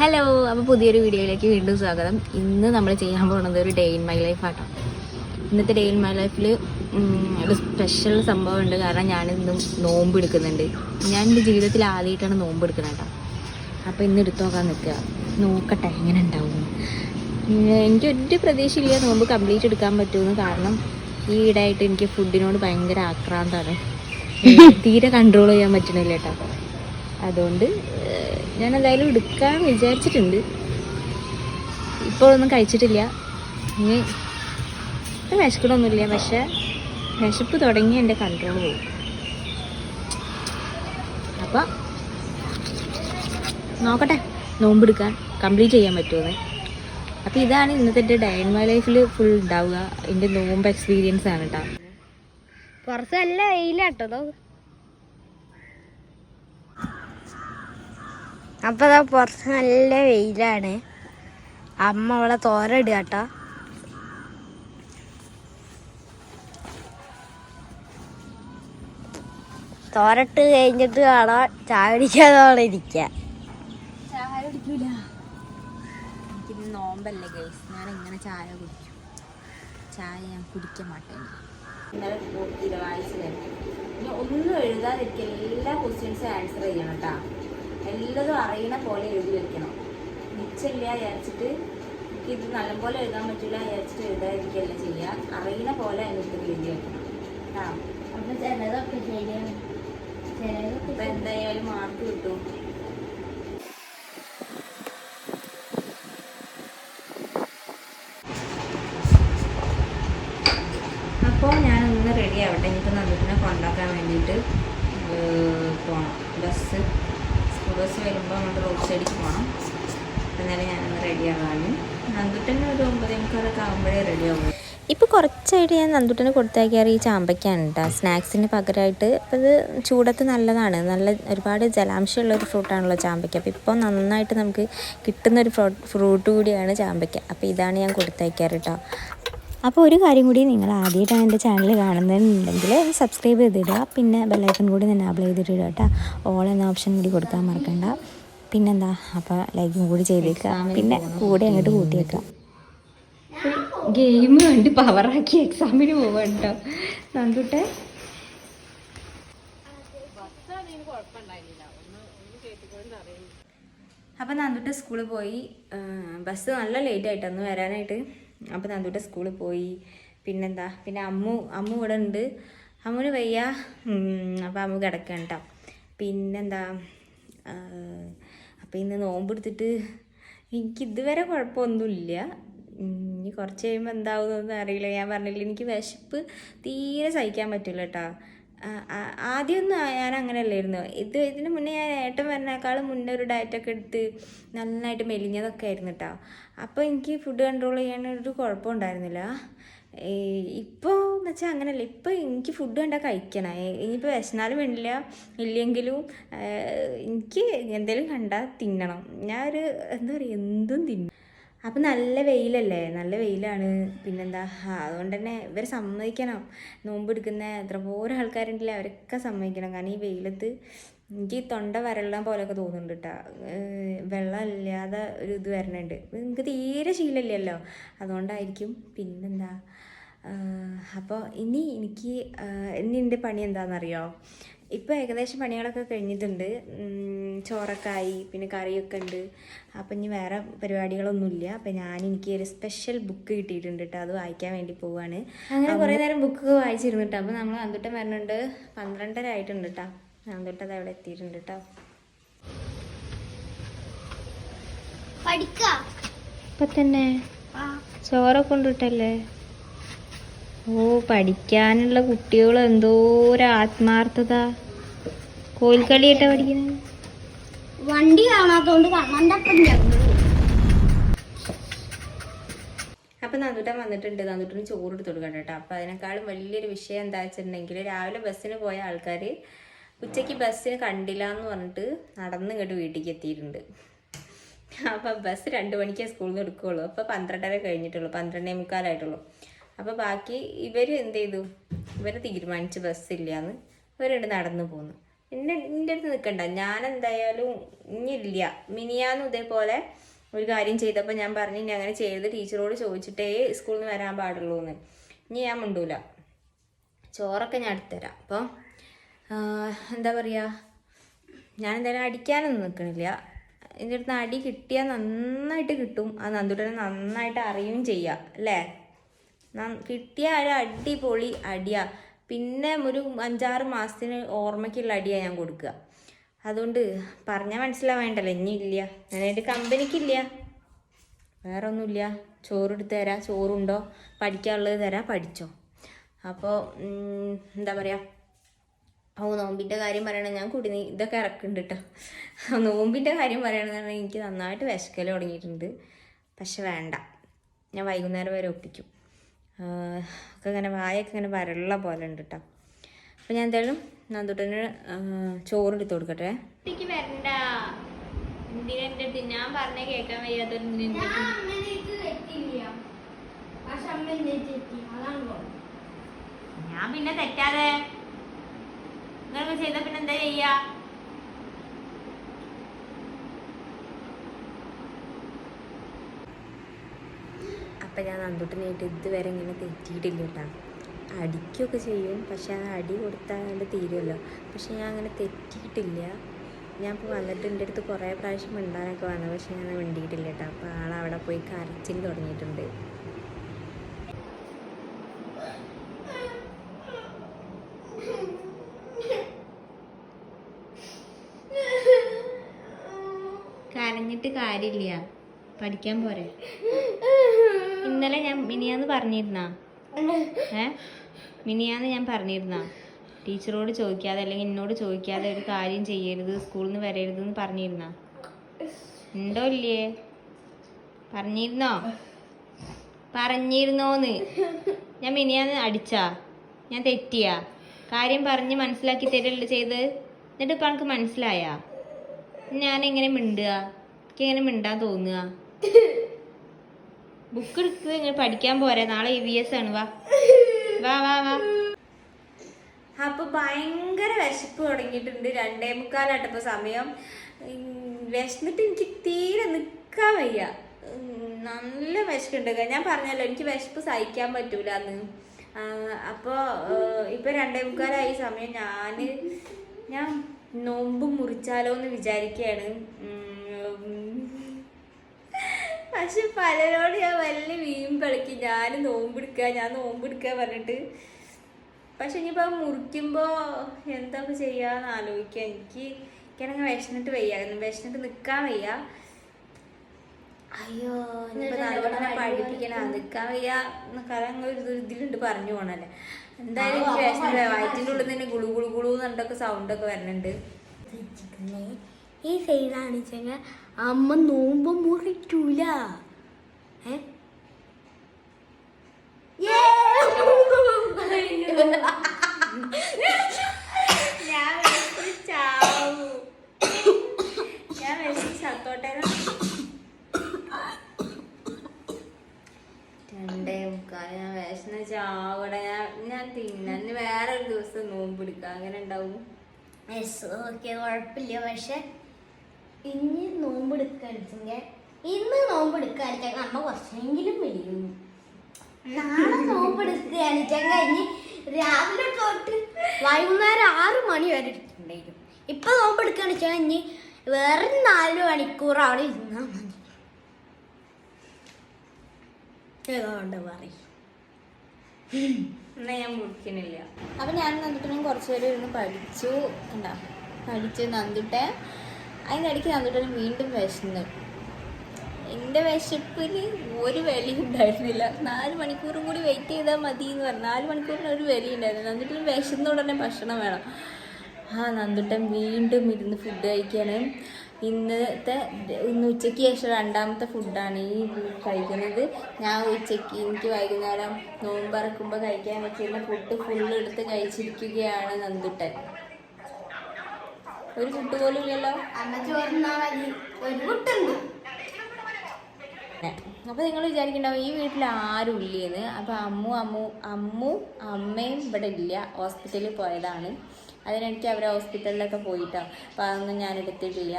Hello അപ്പോൾ പുതിയൊരു വീഡിയോയിലേക്ക് വീണ്ടും സ്വാഗതം. ഇന്ന് നമ്മൾ ചെയ്യാൻ പോകുന്നത് ഒരു ഡേ ഇൻ മൈ ലൈഫ് ആട്ടോ. ഇന്നത്തെ ഡേ ഇൻ മൈ ലൈഫിൽ ഒരു സ്പെഷ്യൽ സംഭവം ഉണ്ട് കാരണം ഞാൻ ഇന്നും നോമ്പ് എടുക്കുന്നുണ്ട്. ഞാൻ എന്റെ ജീവിതത്തിൽ ആദ്യമായിട്ടാണ് നോമ്പ് എടുക്കുന്നത് കേട്ടോ. അപ്പോൾ ഇന്ന് എടുത്തു നോക്കാൻ നിൽക്കുക. നോക്കട്ടെ എങ്ങനെ ഉണ്ടാവും? എനിക്ക് ഒരു പ്രതീക്ഷയില്ല നോമ്പ് കംപ്ലീറ്റ് എടുക്കാൻ പറ്റുമെന്ന്. കാരണം ഈ ഇടയായിട്ട് എനിക്ക് ഫുഡിനോട് ഭയങ്കര ആക്രാന്താണ്. തീരെ കൺട്രോൾ ചെയ്യാൻ പറ്റണില്ല കേട്ടോ. അതുകൊണ്ട് ഞാൻ എന്തായാലും എടുക്കാൻ വിചാരിച്ചിട്ടുണ്ട്. ഇപ്പോഴൊന്നും കഴിച്ചിട്ടില്ല. ഇനി വിശക്കണമൊന്നുമില്ല പക്ഷെ വിശപ്പ് തുടങ്ങി എന്റെ കൺട്രോൾ പോകും അപ്പം നോക്കട്ടെ. നോമ്പെടുക്കാൻ കംപ്ലീറ്റ് ചെയ്യാൻ പറ്റുമെന്ന് അപ്പോൾ ഇതാണ് ഇന്നത്തെ എന്റെ ഡേ ഇൻ മൈ ലൈഫിൽ ഫുൾ ഉണ്ടാവുക. എന്റെ നോമ്പ് എക്സ്പീരിയൻസ് ആണ് കേട്ടോ പുറത്ത് നല്ല വെയിലാട്ടോ. അപ്പൊ ദാ പുറത്ത് നല്ല വെയിലാണ്. അമ്മ അവളെ തോരടുക കേട്ടോ. തോരട്ട് കഴിഞ്ഞിട്ട് കാണാൻ ചായ കുടിക്കാതെ അവിടെ ഇരിക്കാൻ. ചായ കുടിക്കൂല. എനിക്കിന്ന് നോമ്പല്ലേ ഗൈസ് ഞാൻ എങ്ങനെ ചായ കുടിക്കും. ചായ ഞാൻ കുടിക്കാൻ മാട്ടേൻ ഇന്നലെ വായിച്ചില്ല ഇനി ഒന്നും എഴുതാതിരിക്കുക എല്ലാ ക്വസ്റ്റ്യൻസും ആൻസർ ചെയ്യണം കേട്ടോ. എല്ലാതും അറിയണ പോലെ എഴുതി വെക്കണം. മിച്ചില്ല വിചാരിച്ചിട്ട് എനിക്ക് ഇത് നല്ലപോലെ എഴുതാൻ പറ്റില്ല വിചാരിച്ചിട്ട് എഴുതാതിരിക്കുകയല്ല ചെയ്യുക അറിയണ പോലെ എനിക്ക് എഴുതി വെക്കണം. ആ. അപ്പൊ ചിലതൊക്കെ ശരിയാണ്. ചിലതൊക്കെ എന്തായാലും മാർക്ക് കിട്ടും അപ്പോൾ ഞാനൊന്ന് റെഡി ആവട്ടെ ഇനിയിപ്പോൾ നന്ദിനെ കൊണ്ടാക്കാൻ വേണ്ടിയിട്ട് ഏഹ്, പോകണം ബസ് സ്കൂൾ ബസ് വരുമ്പോൾ അങ്ങോട്ട് റോഡ് സൈഡിൽ പോകണം എന്നാലും ഞാനൊന്ന് റെഡി ആവാനും നന്ദുട്ടന് ഒരു ഒമ്പതേ മുക്കാലൊക്കെ ആകുമ്പോഴേ റെഡി ആവുള്ളൂ. ഇപ്പോൾ കുറച്ചായിട്ട് ഞാൻ നന്ദുട്ടന് കൊടുത്തയക്കാറ് ഈ ചാമ്പയ്ക്കാണ് കേട്ടോ സ്നാക്സിന് പകരമായിട്ട് അപ്പോൾ ഇത് ചൂടത്ത് നല്ലതാണ്. നല്ല ഒരുപാട് ജലാംശമുള്ള ഒരു ഫ്രൂട്ടാണല്ലോ ചാമ്പയ്ക്ക. അപ്പോൾ ഇപ്പോൾ നന്നായിട്ട് നമുക്ക് കിട്ടുന്ന ഒരു ഫ്രൂട്ട് കൂടിയാണ് ചാമ്പയ്ക്ക. അപ്പോൾ ഇതാണ് ഞാൻ കൊടുത്തയക്കാറ് കേട്ടോ അപ്പോൾ ഒരു കാര്യം കൂടി നിങ്ങൾ ആദ്യമായിട്ടാണ് എന്റെ ചാനൽ കാണുന്നുണ്ടെങ്കിൽ സബ്സ്ക്രൈബ് ചെയ്തിടുക. പിന്നെ ബെല്ലൈക്കൺ കൂടി എനാബിൾ ചെയ്തിട്ടിടുക കേട്ടോ ഓൾ എന്ന ഓപ്ഷൻ കൂടി കൊടുക്കാൻ മറക്കണ്ട. പിന്നെന്താ? അപ്പോൾ ലൈക്കും കൂടി ചെയ്തേക്കുക പിന്നെ കൂടെ അങ്ങോട്ട് കൂട്ടിയേക്കുക ഗെയിം കണ്ട് പവറാക്കി എക്സാമിന് പോവാണ് കേട്ടോ നന്ദുട്ടെ? അപ്പം നന്ദുട്ട സ്കൂളിൽ പോയി. ബസ് നല്ല ലേറ്റ് ആയിട്ടന്ന് വരാനായിട്ട്. അപ്പം നന്ദുട്ട സ്കൂളിൽ പോയി. പിന്നെന്താ? പിന്നെ അമ്മു അമ്മു ഇവിടെ ഉണ്ട്. അമ്മുന് വയ്യ. അപ്പം അമ്മു കിടക്കണം കേട്ടോ പിന്നെന്താ? ആ, അപ്പം ഇന്ന് നോമ്പെടുത്തിട്ട് എനിക്ക് ഇതുവരെ കുഴപ്പമൊന്നുമില്ല. ഇനി കുറച്ച് കഴിയുമ്പോൾ എന്താവുമെന്നൊന്നും അറിയില്ല. ഞാൻ പറഞ്ഞില്ല എനിക്ക് വിശപ്പ് തീരെ സഹിക്കാൻ പറ്റില്ല കേട്ടോ ആദ്യമൊന്നും ഞാൻ അങ്ങനെയല്ലായിരുന്നു ഇത് ഇതിന് മുന്നേ ഞാൻ ഏട്ടൻ വരുന്നേക്കാളും മുന്നേ ഒരു ഡയറ്റൊക്കെ എടുത്ത് നന്നായിട്ട് മെലിഞ്ഞതൊക്കെ ആയിരുന്നു കേട്ടോ അപ്പോൾ എനിക്ക് ഫുഡ് കൺട്രോൾ ചെയ്യാനൊരു കുഴപ്പമുണ്ടായിരുന്നില്ല. ഇപ്പോൾ എന്ന് വെച്ചാൽ അങ്ങനെയല്ല ഇപ്പോൾ എനിക്ക് ഫുഡ് കണ്ടാൽ കഴിക്കണം. ഇനിയിപ്പോൾ വിശന്നാലും വേണ്ടില്ല. ഇല്ലെങ്കിലും എനിക്ക് എന്തെങ്കിലും കണ്ടാൽ തിന്നണം. ഞാൻ ഒരു എന്താ പറയുക എന്തും തിന്നും. അപ്പം നല്ല വെയിലല്ലേ? നല്ല വെയിലാണ്. പിന്നെന്താ? അതുകൊണ്ട് തന്നെ ഇവരെ സമ്മതിക്കണം. നോമ്പെടുക്കുന്ന എത്ര പോരോ ആൾക്കാരുണ്ടല്ലേ അവരൊക്കെ സമ്മതിക്കണം. കാരണം ഈ വെയിലത്ത് എനിക്ക് തൊണ്ട വരളാൻ പോലെയൊക്കെ തോന്നുന്നുണ്ട് കേട്ടോ വെള്ളം ഇല്ലാതെ ഒരു ഇത് വരണുണ്ട്. നിങ്ങൾക്ക് തീരെ ശീലമില്ലല്ലോ അതുകൊണ്ടായിരിക്കും. പിന്നെന്താ? അപ്പോൾ ഇനി എനിക്ക് ഇനി എന്റെ പണി എന്താണെന്നറിയോ ഇപ്പോൾ ഏകദേശം പണികളൊക്കെ കഴിഞ്ഞിട്ടുണ്ട്. ചോറക്കായി പിന്നെ കറിയൊക്കെ ഉണ്ട്. അപ്പം ഇനി വേറെ പരിപാടികളൊന്നുമില്ല. അപ്പം ഞാൻ എനിക്ക് ഒരു സ്പെഷ്യൽ ബുക്ക് കിട്ടിയിട്ടുണ്ട് കേട്ടോ അത് വായിക്കാൻ വേണ്ടി പോവാണ്. അങ്ങനെ കുറേ നേരം ബുക്ക് വായിച്ചിരുന്നു കേട്ടോ അപ്പോൾ നമ്മൾ അന്തുട്ടം വരുന്നുണ്ട്. പന്ത്രണ്ടര ആയിട്ടുണ്ട് കേട്ടോ അന്തുട്ടം അത് അവിടെ എത്തിയിട്ടുണ്ട് കേട്ടോ പഠിക്കാ. ഇപ്പം തന്നെ ചോറൊക്കെ കൊണ്ടിട്ടല്ലേ ഓ പഠിക്കാനുള്ള കുട്ടികൾ എന്തോ ഒരു ആത്മാർത്ഥത. കോൽക്കളിയായിട്ടാ പഠിക്കുന്നത്? വണ്ടി കാണാത്തോണ്ട് അപ്പൊ നന്ദുട്ടൻ വന്നിട്ടുണ്ട്. നന്ദുട്ടന് ചോറ് എടുത്ത് കൊടുക്കണം കേട്ടോ. അപ്പം അതിനേക്കാളും വലിയൊരു വിഷയം എന്താ വെച്ചിട്ടുണ്ടെങ്കിൽ രാവിലെ ബസ്സിന് പോയ ആൾക്കാർ ഉച്ചയ്ക്ക് ബസ്സിന് കണ്ടില്ല എന്ന് പറഞ്ഞിട്ട് നടന്ന് ഇങ്ങോട്ട് വീട്ടിലേക്ക് എത്തിയിട്ടുണ്ട്. അപ്പം ബസ് രണ്ട് മണിക്കേ സ്കൂളിൽ നിന്ന് എടുക്കുകയുള്ളൂ അപ്പോൾ പന്ത്രണ്ടര കഴിഞ്ഞിട്ടുള്ളൂ. പന്ത്രണ്ടേ മുക്കാലായിട്ടുള്ളൂ. അപ്പോൾ ബാക്കി ഇവർ എന്ത് ചെയ്തു? ഇവർ തീരുമാനിച്ച് ബസ്സില്ലാന്ന് ഇവരുണ്ട് നടന്നു പോന്നു. എന്റെ എന്റെ അടുത്ത് നിൽക്കണ്ട ഞാൻ എന്തായാലും ഇനിയില്ല. മിനിയാന്നും ഇതേപോലെ ഒരു കാര്യം ചെയ്തപ്പോൾ ഞാൻ പറഞ്ഞു ഇനി അങ്ങനെ ചെയ്ത് ടീച്ചറോട് ചോദിച്ചിട്ടേ സ്കൂളിൽ നിന്ന് വരാൻ പാടുള്ളൂ എന്ന് ഇനി ഞാൻ മുണ്ടൂല. ചോറൊക്കെ ഞാൻ എടുത്തുതരാം അപ്പോൾ എന്താ പറയുക ഞാൻ എന്തായാലും അടിക്കാനൊന്നും നിൽക്കണില്ല എന്റെ അടുത്ത് അടി കിട്ടിയാൽ നന്നായിട്ട് കിട്ടും. അത് നന്ദുട്ടനെ നന്നായിട്ട് അറിയുകയും ചെയ്യാം. അല്ലേ? കിട്ടിയ ഒരു അടിപൊളി അടിയാ. പിന്നെ ഒരു അഞ്ചാറ് മാസത്തിന് ഓർമ്മയ്ക്കുള്ള അടിയാണ് ഞാൻ കൊടുക്കുക. അതുകൊണ്ട് പറഞ്ഞാൽ മനസ്സിലാവേണ്ടല്ലോ ഇനി ഇല്ല. എന്റെ കമ്പനിക്കില്ല. വേറെ ഒന്നുമില്ല ചോറെടുത്ത് തരാം. ചോറുണ്ടോ? പഠിക്കാനുള്ളത് തരാം. പഠിച്ചോ. അപ്പോൾ എന്താ പറയുക ഓ നോമ്പിന്റെ കാര്യം പറയണത് ഞാൻ കുടി ഇതൊക്കെ ഇറക്കുന്നുണ്ട് കേട്ടോ നോമ്പിന്റെ കാര്യം പറയണമെന്ന് എനിക്ക് നന്നായിട്ട് വിശക്കൽ തുടങ്ങിയിട്ടുണ്ട്. പക്ഷെ വേണ്ട. ഞാൻ വൈകുന്നേരം വരെ ഒപ്പിക്കും. ഒക്കെ ഇങ്ങനെ വായൊക്കെ ഇങ്ങനെ വരള പോലെ ഉണ്ട് കേട്ടോ അപ്പോൾ ഞാൻ എന്തായാലും നന്ദുട്ടന് ചോറ് എടുത്ത് കൊടുക്കട്ടെ. കുട്ടിക്ക് വരണ്ട. എന്തിനാ എന്റെ അടുത്ത്? ഞാൻ പറഞ്ഞേ കേൾക്കാൻ വയ്യാത്തൊരു ഞാൻ പിന്നെ തെറ്റാതെ. നിങ്ങൾ ചെയ്ത പിന്നെ എന്താ ചെയ്യാ? അപ്പം ഞാൻ നന്ദുട്ടനായിട്ട് ഇതുവരെ ഇങ്ങനെ തെറ്റിയിട്ടില്ല കേട്ടോ. അടിക്കുകയൊക്കെ ചെയ്യും പക്ഷേ ആ അടി കൊടുത്താൽ അതിന്റെ തീരുമല്ലോ പക്ഷേ ഞാൻ അങ്ങനെ തെറ്റിയിട്ടില്ല. ഞാൻ ഇപ്പോൾ വന്നിട്ട് എന്റെ അടുത്ത് കുറേ പ്രാവശ്യം മിണ്ടാനൊക്കെ വന്നു പക്ഷേ ഞാൻ മിണ്ടിയിട്ടില്ല കേട്ടോ. അപ്പോൾ ആളവിടെ പോയി കരച്ചിൽ തുടങ്ങിയിട്ടുണ്ട്. കരഞ്ഞിട്ട് കാര്യമില്ല. പഠിക്കാൻ പോരെ. ഇന്നലെ ഞാൻ മിനിയാന്ന് പറഞ്ഞിരുന്നാ? ഏ? മിനിയാന്ന് ഞാൻ പറഞ്ഞിരുന്നാ? ടീച്ചറോട് ചോദിക്കാതെ അല്ലെങ്കിൽ എന്നോട് ചോദിക്കാതെ ഒരു കാര്യം ചെയ്യരുത് സ്കൂളിൽ നിന്ന് വരരുത് എന്ന് പറഞ്ഞിരുന്നാ? ഉണ്ടോ ഇല്ലേ? പറഞ്ഞിരുന്നോ? പറഞ്ഞിരുന്നോന്ന്. ഞാൻ മിനിയാന്ന് അടിച്ചാ? ഞാൻ തെറ്റിയാ? കാര്യം പറഞ്ഞ് മനസ്സിലാക്കി തരല്ലേ ചെയ്ത്? എന്നിട്ട് ഇപ്പം എനിക്ക് മനസ്സിലായാ? ഞാൻ എങ്ങനെ മിണ്ടുക എനിക്ക് എങ്ങനെ മിണ്ടാൻ തോന്നുക? ബുക്ക് എടുത്ത് ഇങ്ങനെ പഠിക്കാൻ പോരെ. നാളെ ഇ വി എസ് ആണ് വാ. വാ വാ വാ. അപ്പൊ ഭയങ്കര വിശപ്പ് തുടങ്ങിയിട്ടുണ്ട്. രണ്ടേ മുക്കാലാട്ടപ്പോ സമയം. വിശന്നിട്ട് എനിക്ക് തീരെ നിക്കാൻ വയ്യ. നല്ല വിശക്കുണ്ട്. ഞാൻ പറഞ്ഞല്ലോ എനിക്ക് വിശപ്പ് സഹിക്കാൻ പറ്റൂല അന്ന് അപ്പോൾ ഇപ്പൊ രണ്ടേ മുക്കാലായി സമയം. ഞാൻ ഞാൻ നോമ്പ് മുറിച്ചാലോ എന്ന് വിചാരിക്കുകയാണ് പക്ഷെ പലരോട് ഞാൻ വലിയ വീമ്പളിക്കും ഞാൻ നോമ്പെടുക്കുക ഞാൻ നോമ്പെടുക്കുക പറഞ്ഞിട്ട്. പക്ഷെ ഇനിയിപ്പോൾ മുറിക്കുമ്പോൾ എന്തൊക്കെ ചെയ്യാന്ന് ആലോചിക്കുക. എനിക്ക് എനിക്കാണെങ്കിൽ വിഷമിട്ട് വയ്യ. വിഷമിട്ട് നിൽക്കാൻ വയ്യ. അയ്യോ നല്ലവണ്ണം നല്ലോണം പഠിപ്പിക്കണം. നിൽക്കാൻ വയ്യ എന്നൊക്കെ ഒരു ഇതിലുണ്ട് പറഞ്ഞു പോണല്ലേ എന്തായാലും എനിക്ക് വിശന്നിട്ട് വയറ്റിന്റെ ഉള്ളിൽ തന്നെ ഗുളു ഗുളു ഗുളു എന്നൊക്കെ സൗണ്ടൊക്കെ വരുന്നുണ്ട്. ഈ സൈഡാണ് വെച്ചാൽ അമ്മ നോമ്പ് മുറിക്കൂല. ഏ? ഞാൻ വിശന്ന് രണ്ടേ മുക്കാൽ ഞാൻ ചാവടെ ഞാൻ ഞാൻ തിന്നാൻ വേറെ ഒരു ദിവസം നോമ്പ് എടുക്കാം. അങ്ങനെ ഉണ്ടാവും. ഓക്കെ കുഴപ്പമില്ല. പക്ഷെ ഇനി നോമ്പ് എടുക്കടിച്ചെങ്കിൽ ഇന്ന് നോമ്പ് എടുക്കാണിച്ചെങ്കിൽ അമ്മ കുറച്ചെങ്കിലും വിളിക്കുന്നു. നാളെ നോമ്പ് എടുക്കുകയാണിച്ചെങ്കിൽ കഴിഞ്ഞ് രാവിലെ തൊട്ട് വൈകുന്നേരം ആറ് മണി വരെ എടുത്തിട്ടുണ്ടായിരിക്കും ഇപ്പൊ നോമ്പ് എടുക്കുകയാണിച്ചെങ്കിൽ ഇനി വേറെ നാല് മണിക്കൂർ അവിടെ ഇരുന്നാൽ മതി. ഏതാണ്ട് പറയും. എന്നാ ഞാൻ മുറിക്കണില്ല കുറച്ചുപേരും ഞാൻ ഇരുന്ന് പഠിച്ചു. എന്താ പഠിച്ചു നന്ദിട്ടെ. അതിനിടയ്ക്ക് നന്ദിട്ടന് വീണ്ടും വിശന്നു. എന്റെ വിശപ്പിന് ഒരു വിലയും ഉണ്ടായിരുന്നില്ല. നാല് മണിക്കൂറും കൂടി വെയിറ്റ് ചെയ്താൽ മതി എന്ന് പറഞ്ഞു. നാല് മണിക്കൂറിന് ഒരു വില ഉണ്ടായിരുന്നു നന്ദിട്ടന് വിശന്ന ഉടനെ ഭക്ഷണം വേണം. ആ നന്ദുട്ടൻ വീണ്ടും ഇരുന്ന് ഫുഡ് കഴിക്കാണ്. ഇന്നത്തെ ഇന്ന് ഉച്ചയ്ക്ക് ശേഷം രണ്ടാമത്തെ ഫുഡാണ് ഈ കഴിക്കുന്നത്. ഞാൻ ഉച്ചയ്ക്ക് എനിക്ക് വൈകുന്നേരം നോമ്പറക്കുമ്പോൾ കഴിക്കാൻ വെച്ചിരുന്ന ഫുഡ് ഫുള്ള് എടുത്ത് കഴിച്ചിരിക്കുകയാണ് നന്ദുട്ടൻ. ഒരു ഫുഡ് പോലും ഇല്ലല്ലോ. അപ്പൊ ഒരു കുട്ടുണ്ട് അപ്പോൾ നിങ്ങൾ വിചാരിക്കണ്ടാവും ഈ വീട്ടിൽ ആരും ഇല്ലേന്ന്. അപ്പോൾ അമ്മു അമ്മു അമ്മു അമ്മയും ഇവിടെ ഇല്ല. ഹോസ്പിറ്റലിൽ പോയതാണ്. അതിനെനിക്ക് അവർ ഹോസ്പിറ്റലിലൊക്കെ പോയിട്ടോ. അപ്പോൾ അതൊന്നും ഞാൻ എടുത്തിട്ടില്ല.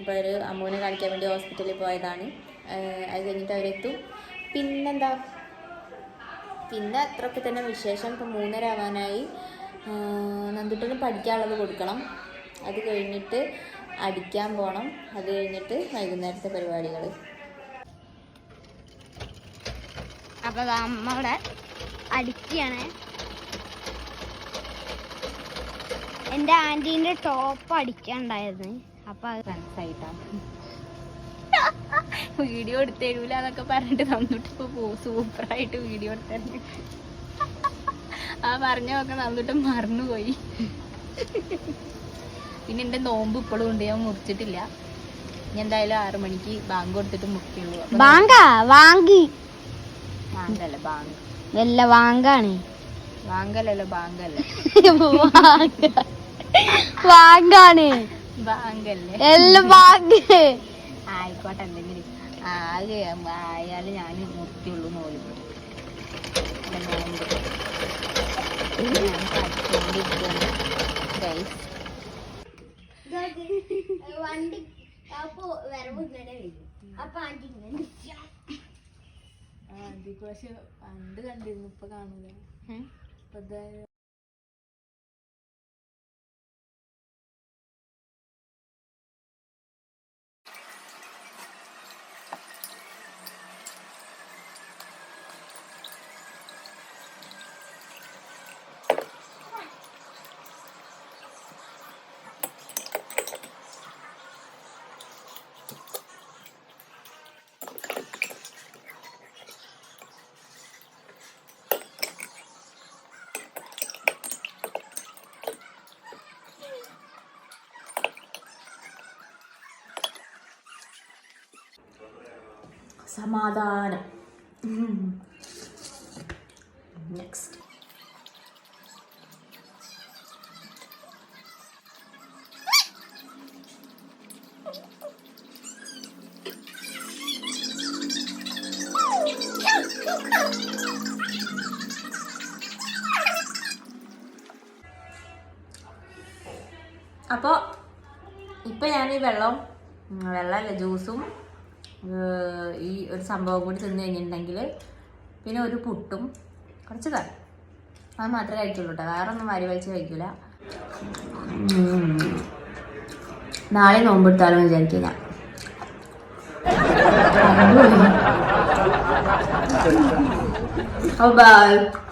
അപ്പോൾ ഒരു അമ്മുവിനെ കാണിക്കാൻ വേണ്ടി ഹോസ്പിറ്റലിൽ പോയതാണ്. അത് കഴിഞ്ഞിട്ട് അവരെത്തും. പിന്നെന്താ? പിന്നെ അത്രയൊക്കെ തന്നെ വിശേഷം. ഇപ്പൊ മൂന്നര ആവാനായി. നന്ദിട്ടൊന്ന് പഠിക്കാനുള്ളത് കൊടുക്കണം. അത് കഴിഞ്ഞിട്ട് അടിക്കാൻ പോകണം അത് കഴിഞ്ഞിട്ട് വൈകുന്നേരത്തെ പരിപാടികൾ അപ്പൊ നമ്മളെ അമ്മ ഇവിടെ അടിക്കുകയാണ് എന്റെ ആന്റീന്റെ ടോപ്പ് അടിക്കാണ്ടായിരുന്നു. അപ്പൊ അത് ഫ്രണ്ട്സായിട്ടാണ് വീഡിയോ എടുത്തരൂല എന്നൊക്കെ പറഞ്ഞിട്ട് തന്നിട്ട് ഇപ്പോൾ സൂപ്പറായിട്ട് വീഡിയോ എടുത്തന്നെ. ആ പറഞ്ഞൊക്കെ തന്നിട്ട് മറന്നുപോയി. പിന്നെ എന്റെ നോമ്പ് ഇപ്പോഴും ഉണ്ട് ഞാൻ മുറിച്ചിട്ടില്ല. ഞാൻ എന്തായാലും ആറു മണിക്ക് ബാങ്ക് കൊടുത്തിട്ട് മുറിക്കുള്ളൂ. വാങ്കി. ബാങ്കല്ല ബാങ്ക്. വല്ല വാങ്കാണ്. ബാങ്കല്ല. വാങ്കാണ്. ബാങ്കല്ലേ. എല്ലാം ബാങ്ക് ആയിക്കോട്ടെ എന്തെങ്കിലും. ആകെ ആയാലും ഞാൻ മുറിക്കുള്ളൂ നോലും വണ്ടി അപ്പൊ വരവ് ഇങ്ങനെ വരും. അപ്പൊ ആന്റി ഇങ്ങനെ പക്ഷെ പണ്ട് കണ്ടിരുന്നു ഇപ്പൊ കാണൂല. സമാധാനം. നെക്സ്റ്റ് അപ്പോൾ ഇപ്പം ഞാൻ ഈ വെള്ളം വെള്ളമല്ല ജ്യൂസും ഈ ഒരു സംഭവം കൂടി തിന്നു കഴിഞ്ഞിട്ടുണ്ടെങ്കിൽ പിന്നെ ഒരു പുട്ടും കുറച്ച് കറി. അത് മാത്രമേ കഴിക്കുള്ളൂ കേട്ടോ. വേറെ ഒന്നും വാരി വലിച്ച് കഴിക്കില്ല നാളെ നോമ്പെടുത്താലും വിചാരിക്കില്ല Oh, bye.